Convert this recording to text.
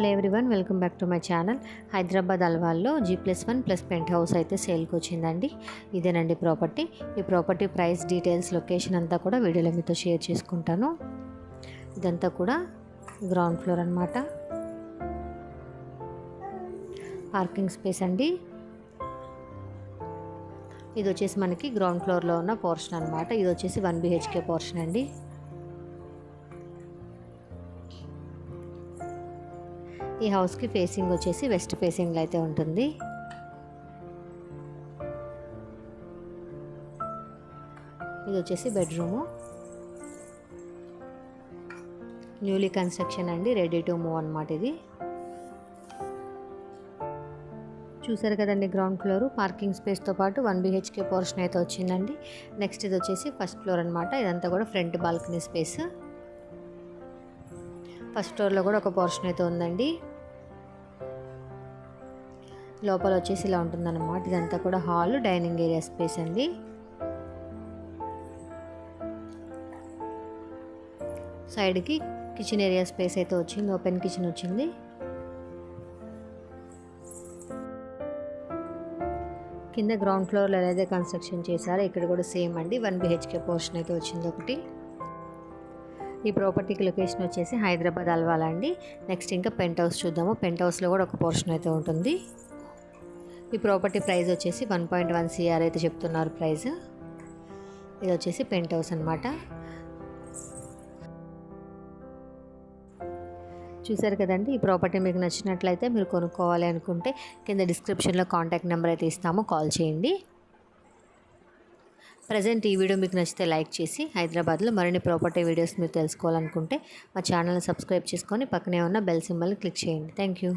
Hello everyone welcome back to my channel. Hyderabad అల్వాల్లో G plus one plus penthouse అయితే సేల్కి వచ్చిందండి. ఇదేనండి property. ఈ ప్రాపర్టీ ప్రైస్ డీటెయిల్స్ లొకేషన్ అంతా కూడా వీడియోలో మీతో షేర్ చేసుకుంటాను. ఇదంతా కూడా గ్రౌండ్ ఫ్లోర్ అనమాట పార్కింగ్ స్పేస్ అండి. ఇది వచ్చేసి మనకి గ్రౌండ్ ఫ్లోర్లో ఉన్న పోర్షన్ అనమాట ఇది వచ్చేసి వన్ బిహెచ్కే పోర్షన్ అండి. ఈ హౌస్కి ఫేసింగ్ వచ్చేసి వెస్ట్ ఫేసింగ్లో అయితే ఉంటుంది. ఇది వచ్చేసి బెడ్రూము. న్యూలీ కన్స్ట్రక్షన్ అండి రెడీ టు మూవ్ అనమాట ఇది. చూసారు కదండి గ్రౌండ్ ఫ్లోర్ పార్కింగ్ స్పేస్తో పాటు వన్ బిహెచ్కే పోర్షన్ అయితే వచ్చిందండి. నెక్స్ట్ ఇది వచ్చేసి ఫస్ట్ ఫ్లోర్ అనమాట ఇదంతా కూడా ఫ్రంట్ బాల్కనీ స్పేస్. ఫస్ట్ ఫ్లోర్లో కూడా ఒక పోర్షన్ అయితే ఉందండి. లోపల వచ్చేసి ఇలా ఉంటుందన్నమాట. ఇదంతా కూడా హాల్ డైనింగ్ ఏరియా స్పేస్ అండి. సైడ్కి కిచెన్ ఏరియా స్పేస్ అయితే వచ్చింది ఓపెన్ కిచెన్ వచ్చింది. కింద గ్రౌండ్ ఫ్లోర్లో ఏదైతే కన్స్ట్రక్షన్ చేశారో ఇక్కడ కూడా సేమ్ అండి. వన్ బిహెచ్కే పోర్షన్ అయితే వచ్చింది ఒకటి. ఈ ప్రాపర్టీకి లొకేషన్ వచ్చేసి హైదరాబాద్ అల్వాలండి. నెక్స్ట్ ఇంకా పెంట్ హౌస్ చూద్దాము. పెంట్ హౌస్లో కూడా ఒక పోర్షన్ అయితే ఉంటుంది. ఈ ప్రాపర్టీ ప్రైస్ వచ్చేసి వన్ పాయింట్ వన్ సిఆర్ అయితే చెప్తున్నారు ప్రైస్. ఇది వచ్చేసి పెంట్ హౌస్ అనమాట చూసారు కదండి ఈ ప్రాపర్టీ మీకు నచ్చినట్లయితే మీరు కొనుక్కోవాలి అనుకుంటే కింద డిస్క్రిప్షన్లో కాంటాక్ట్ నెంబర్ అయితే ఇస్తాము కాల్ చేయండి. ప్రజెంట్ ఈ వీడియో మీకు నచ్చితే లైక్ చేసి హైదరాబాద్లో మరిన్ని ప్రాపర్టీ వీడియోస్ మీరు తెలుసుకోవాలనుకుంటే మా ఛానల్ని సబ్స్క్రైబ్ చేసుకొని పక్కనే ఉన్న బెల్ సింబల్ని క్లిక్ చేయండి. Thank you